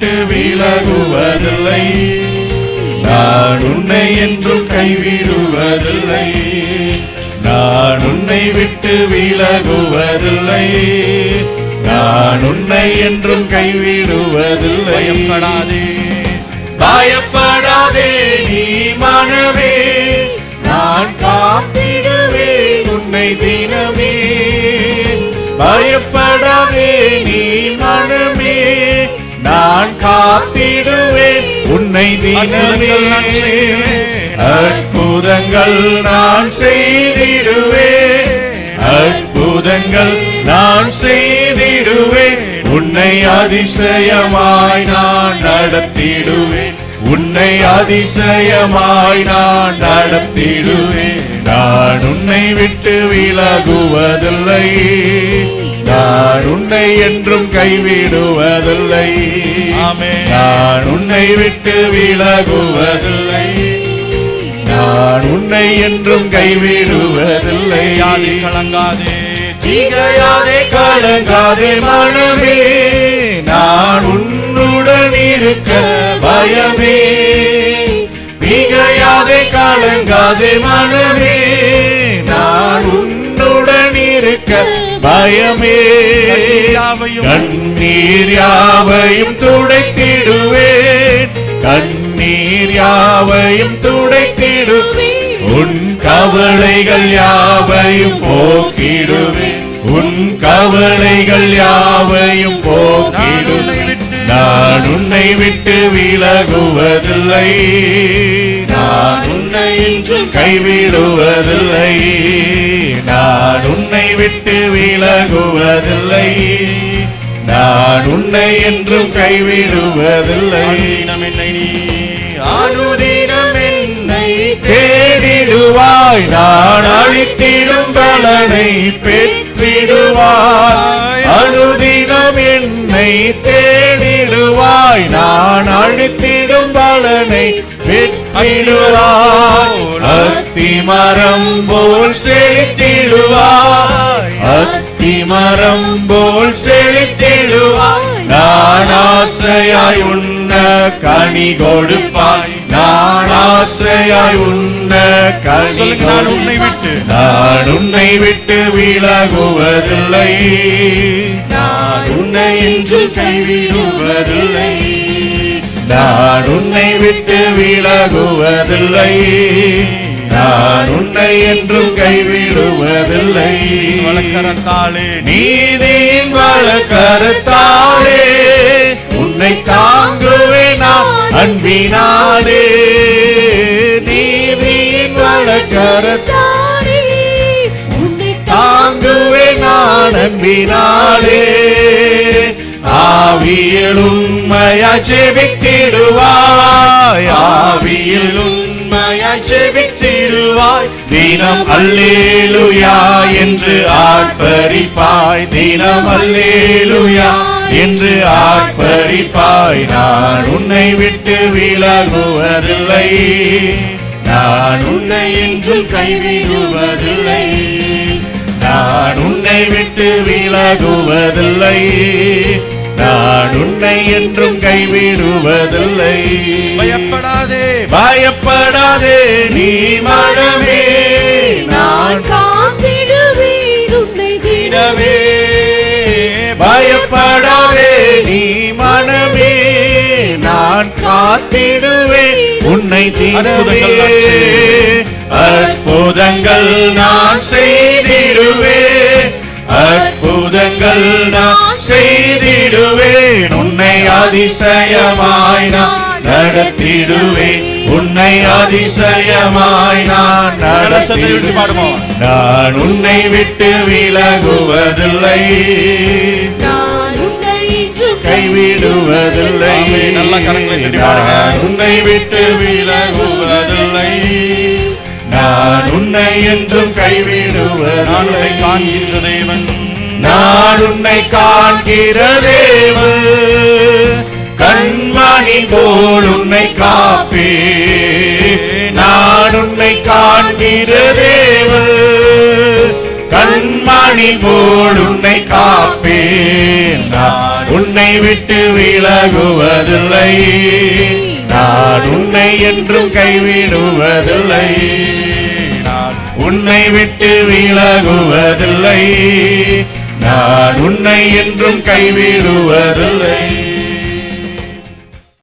விட்டு விலகுவதில்லை. நான் உன்னை என்றும் கைவிடுவதில்லை. நான் உன்னை விட்டு விலகுவதில்லை. நான் உன்னை என்றும் கைவிடுவதில்லை. பயப்படாதே. பயப்படாதே நீ மனமே. நான் காத்திடுவேன் உன்னை தினமே. பயப்படாதே நீ மனமே. காத்திடுவேன். உன்னை தினமே அற்புதங்கள் நான் செய்திடுவேன். அற்புதங்கள் நான் செய்திடுவேன். உன்னை அதிசயமாய் நான் நடத்திடுவேன். உன்னை அதிசயமாய் நான் நடத்திடுவேன். நான் உன்னை விட்டு விலகுவதில்லை. உன்னை என்றும் கைவிடுவதில்லை. நான் உன்னை விட்டு விலகுவதில்லை. நான் உன்னை என்றும் கைவிடுவதில்லை. யாதி கலங்காதே. திகையாதே கலங்காதே மனமே. நான் உன்னுடன் இருக்க பயமே. திகையாதே கலங்காதே மனமே. நான் உன்னுடன் இருக்க பயமே. கண்ணீர் யாவையும் துடைத்திடுவேன். கண்ணீர் யாவையும் துடைத்திடுவேன். உன் கவலைகள் யாவையும் போக்கிடுவேன். உன் கவலைகள் யாவையும் போக்கிடுவேன். நான் உன்னை விட்டு விலகுவதில்லை. நான் உன்னை என்றும் கைவிடுவதில்லை. நான் உன்னை விட்டு விலகுவதில்லை. நான் உன்னை என்றும் கைவிடுவதில்லை. என்னை அனுதினம் என்னை தேடிடுவாய். நான் அழித்திடும் பலனை பெற்றிடுவாய். அனுதினம் என்னை தேடிடுவாய். நான் அழித்திடும் பலனை பெற்றிடுவாய் அத்தி மரம் போல் செழித்திடுவாய். அத்தி மரம் போல் செழித்திடுவாய். நான் ஆசையாய் உண்ண கனி கொடுப்பாய். நான் ஆசையாய் உண்ண கனி சொல்லுங்க, நான் உன்னை விட்டு. நான் உன்னை விட்டு விலகுவதில்லை. நான் உன்னை என்று கைவிடுவதில்லை. நான் உன்னை விட்டு விலகுவதில்லை. நான் உன்னை என்றும் கைவிடுவதில்லை. வழக்கரத்தாளே. நீதியின் வழக்கருத்தாலே உன்னை தாங்குவேன் அன்பினாலே. நீதியின் வழக்கருத்தாலே தாங்குவேன் நான் அன்பினாலே. ஆவியில் உண்மையாய் ஜெபித்திடுவாய். ஆவியில் உண்மையாய் ஜெபித்திடுவாய். தினம் அல்லேலுயா என்று ஆர்ப்பரிப்பாய். தினம் அல்லேலுயா என்று ஆர்ப்பரிப்பாய். நான் உன்னை விட்டு விலகுவதில்லை. நான் உன்னை என்றும் கைவிடுவதில்லை. நான் உன்னை விட்டு விலகுவதில்லை. நான் உன்னை என்றும் கைவிடுவதில்லை. பயப்படாதே. பயப்படாதே நீ மனமே நான் காத்திடுவேன் உன்னை விடவே. பயப்படாதே நீ மனமே நான் காத்திடுவேன் உன்னை தினமே. அற்புதங்கள் நான் செய்திடுவேன். அற்புதங்கள் அதிசயமாய் நான் நடத்திடுவேன் உன்னை அதிசயமாய் நான் நடத்திடுவேன் பாடுமா நான் உன்னை விட்டு விலகுவதில்லை. நான் உன்னை இன்று கைவிடுவதில்லை. நல்ல கரங்களை. நான் உன்னை விட்டு விலகுவதில்லை. நான் உன்னை என்றும் கைவிடுவதில்லை. காண்கின்ற தேவன். நான் உன்னை காண்கிற தேவன். போல் உன்னை காப்பே. நான் உன்னை காண்கிற தேவ கண்மணி போல் உன்னை காப்பே. நான் உன்னை விட்டு விலகுவதில்லை. நான் உன்னை என்றும் கைவிடுவதில்லை. நான் உன்னை விட்டு விலகுவதில்லை. நான் உன்னை என்றும் கைவிடுவதில்லை.